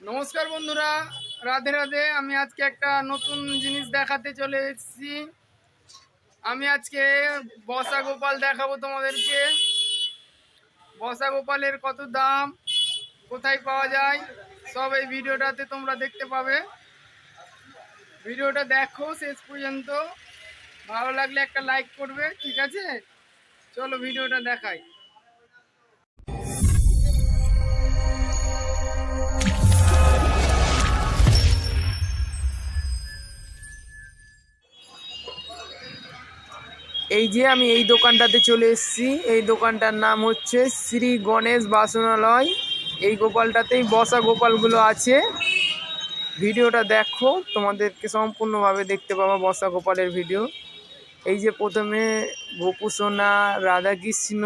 নমস্কার বন্ধুরা, রাধে রাধে। আমি আজকে একটা নতুন জিনিস দেখাতে চলে এসেছি। আমি আজকে বসা গোপাল দেখাবো তোমাদেরকে। বসা গোপালের কত দাম, কোথায় পাওয়া যায়, সব এই ভিডিওটাতে তোমরা দেখতে পাবে। ভিডিওটা দেখো শেষ পর্যন্ত। ভালো লাগলে একটা লাইক করবে, ঠিক আছে? চলো ভিডিওটা দেখাই। এই যে আমি এই দোকানটাতে চলে এসেছি। এই দোকানটার নাম হচ্ছে শ্রী গণেশ বাসনালয়। এই গোপালটাতেই বসা গোপালগুলো আছে। ভিডিওটা দেখো, তোমাদেরকে সম্পূর্ণভাবে দেখতে পাবো বসা গোপালের ভিডিও। এই যে প্রথমে গোপুসোনা, রাধাকৃষ্ণ,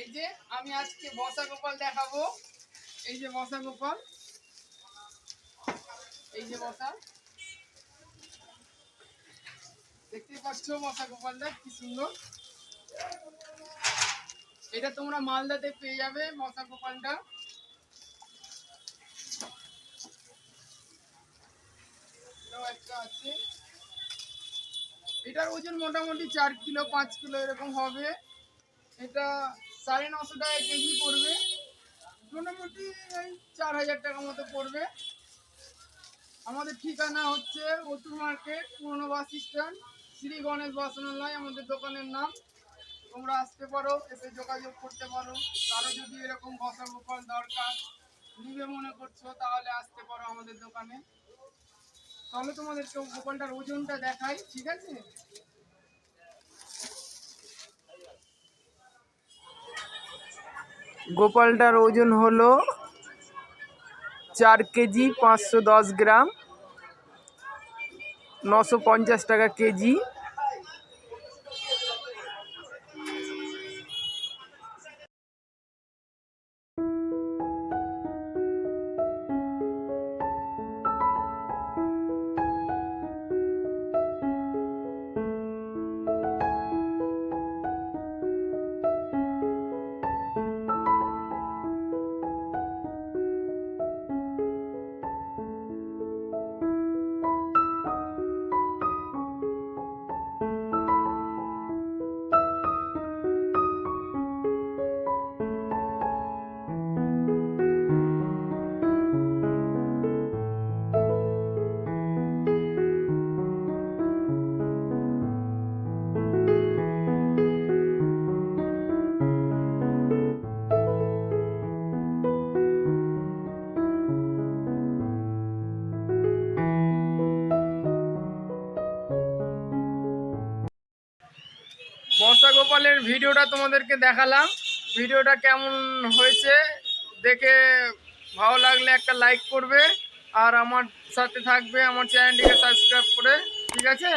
এই যে আমি আজকে বসা গোপাল দেখাবো। এই যে বসা গোপাল। যে বসা দেখতে পাচ্ছ বসা গোপালটা কি সুন্দর। এটা তোমরা মালদাতে পেয়ে যাবে বসা গোপালটা আছে। এটার ওজন মোটামুটি চার কিলো, পাঁচ কিলো এরকম হবে। এটা সাড়ে নশো টাকা কেজি পড়বে। মোটামুটি এই চার হাজার টাকা মতো পড়বে। আমাদের ঠিকানা হচ্ছে অতুর মার্কেট, পুরনো বাস স্ট্যান্ড, শ্রী গণেশ বাসনালয়, আমাদের দোকানের নাম। তোমরা আসতে পারো, এসে যোগাযোগ করতে পারো। কারও যদি এরকম বসা গোপাল দরকার নিবে মনে করছ, তাহলে আসতে পারো আমাদের দোকানে। তাহলে তোমাদেরকে গোপালটার ওজনটা দেখাই, ঠিক আছে? গোপালটার ওজন হলো চার কেজি পাঁচশো দশ গ্রাম। নশো পঞ্চাশ টাকা কেজি বর্ষা গোপালের ভিডিওটা তোমাদেরকে দেখালাম। ভিডিওটা কেমন হয়েছে দেখে ভালো লাগলে একটা লাইক করবে। আর আমার সাথে থাকবে, আমার চ্যানেলটিকে সাবস্ক্রাইব করে, ঠিক আছে?